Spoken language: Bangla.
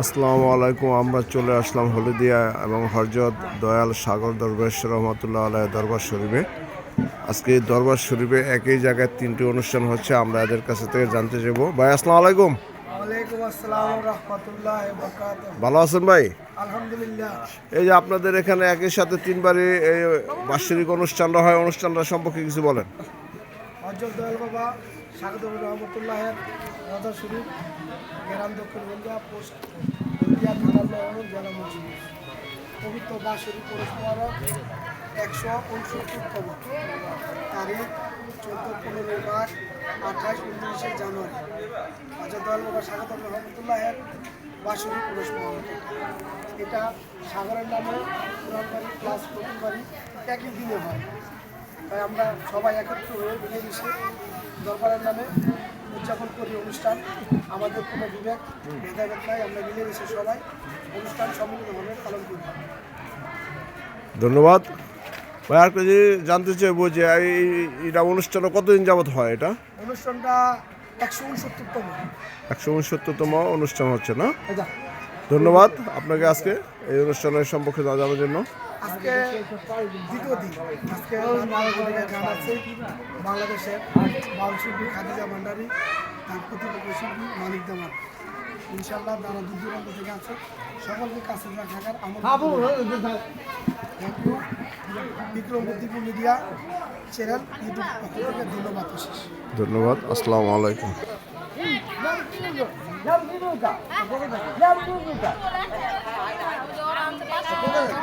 আসসালামু আলাইকুম আমরা চলে আসলাম হলদিয়া এবং হরজত দয়াল সাগর দরবার রহমতুল্লাহ আলাই দরবার শরীফে। আজকে দরবার শরীফে একই জায়গায় তিনটি অনুষ্ঠান হচ্ছে আমরা এদের কাছে থেকে জানতে যাব। ভাই আসসালামু আলাইকুম। ভালো আছেন ভাই? আলহামদুলিল্লাহ। এই যে আপনাদের এখানে একই সাথে তিনবারই এই বাৎসরিক অনুষ্ঠানটা হয় অনুষ্ঠানটা সম্পর্কে কিছু বলেন। হজরত দয়াল বাবা, স্বাগত রহমতুল্লাহের রাজা শরীফ গ্রাম দক্ষিণ বন্দিয়া পোস্ট জেলা মসজিদ পবিত্র বাসরী পরস্পর একশো উনসত্তরতম তারিখ, চোদ্দ, পনেরো মাস আঠাশ, উনত্রিশে জানুয়ারি। হজরত দয়াল বাবা, স্বাগত রহমতুল্লাহের বাসরী পরস্পর এটা সাগরের নামে পুরানবাড়ি প্লাস প্রতিবাড়ি একই দিনে হয়। তাই আমরা সবাই একত্র হয়ে মিলে মিশে দরবারের নামে উদযাপন করি অনুষ্ঠান। আমাদের কোনো বিবেক ভেদাভেদ নাই আমরা মিলে মিশে সবাই অনুষ্ঠান সম্মিলিতভাবে পালন করি। ধন্যবাদ। ভাই আর কিছু জানতে চাইব যে এই- এটা অনুষ্ঠানটা কতদিন যাবত হয় এটা? অনুষ্ঠানটা একশো উনসত্তরতম। একশো উনসত্তরতম অনুষ্ঠান হচ্ছে না? ধন্যবাদ আপনাকে আজকে এই অনুষ্ঠানের সম্পর্কে জানার জন্য। আজকে দ্বিতীয় দিন আজকে গান আছে বাংলাদেশের বাউল শিল্পী খাদিজা ভান্ডারী তার প্রতিপক্ষ শিল্পী মানিক দামান ইনশাল্লাহ তারা দূর দূরান্ত থেকে আছে সকলকে কাছে থাকার আমার thank you Bikramvartipur media channel YouTube পক্ষ থেকে ধন্যবাদ ধন্যবাদ আসসালামু আলাইকুম